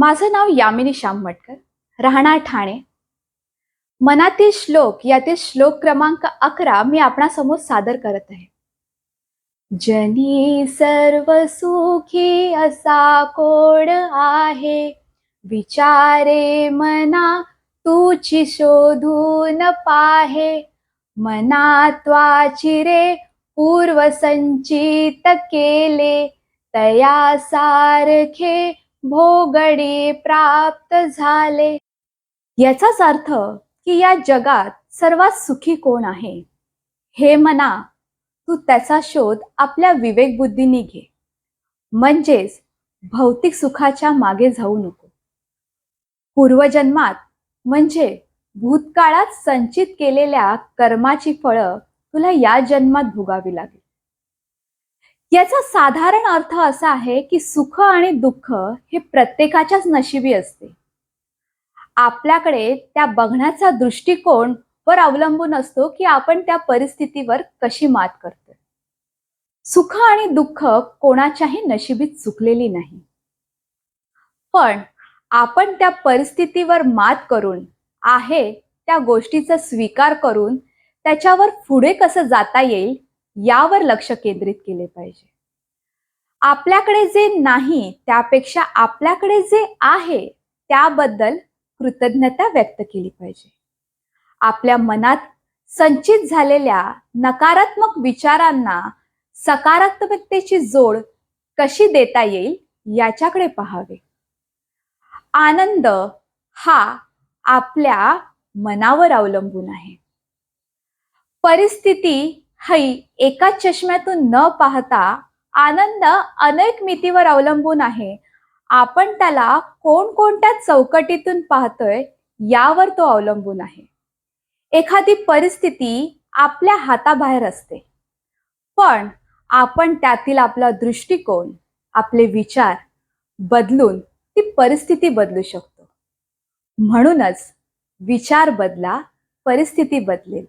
माझं नाव यामिनी श्याममटकर राहणार ठाणे. मनातील श्लोक यातील श्लोक क्रमांक अकरा मी आपणासमोर सादर करत आहे. जनी सर्व सुखी असा कोड आहे? विचारे मना तुची शोधून पाहे. मनात्वाची रे पूर्वसंचित केले. तया सारखे भोगडे प्राप्त झाले. याचाच अर्थ की या जगात सर्वात सुखी कोण आहे? हे मना तू त्याचा शोध आपल्या विवेकबुद्धीने घे. म्हणजेच भौतिक सुखाच्या मागे जाऊ नको. पूर्वजन्मात म्हणजे भूतकाळात संचित केलेल्या कर्माची फळं तुला या जन्मात भोगावी लागली. याचा साधारण अर्थ असा आहे की सुख आणि दुःख हे प्रत्येकाच्याच नशिबी असते. आपल्याकडे त्या बघण्याचा दृष्टिकोन वर अवलंबून असतो की आपण त्या परिस्थितीवर कशी मात करतो सुख आणि दुःख कोणाच्याही नशिबीत चुकलेली नाही. पण आपण त्या परिस्थितीवर मात करून आहे त्या गोष्टीचा स्वीकार करून त्याच्यावर पुढे कसं जाता येईल यावर लक्ष केंद्रित केले पाहिजे. आपल्याकडे जे नाही त्यापेक्षा आपल्याकडे जे आहे त्याबद्दल कृतज्ञता व्यक्त केली पाहिजे. आपल्या मनात संचित झालेल्या नकारात्मक विचारांना सकारात्मकतेची जोड कशी देता येईल याच्याकडे पाहावे. आनंद हा आपल्या मनावर अवलंबून आहे. परिस्थिती है एका चष्म्यातून न पाहता आनंद अनेक मितीवर अवलंबून आहे. आपण त्याला कोणकोणत्या चौकटीतून पाहतोय यावर तो अवलंबून आहे. एखादी परिस्थिती आपल्या हाताबाहेर असते. पण आपण त्यातील आपला दृष्टिकोन आपले विचार बदलून ती परिस्थिती बदलू शकतो. म्हणूनच विचार बदला परिस्थिती बदलेल.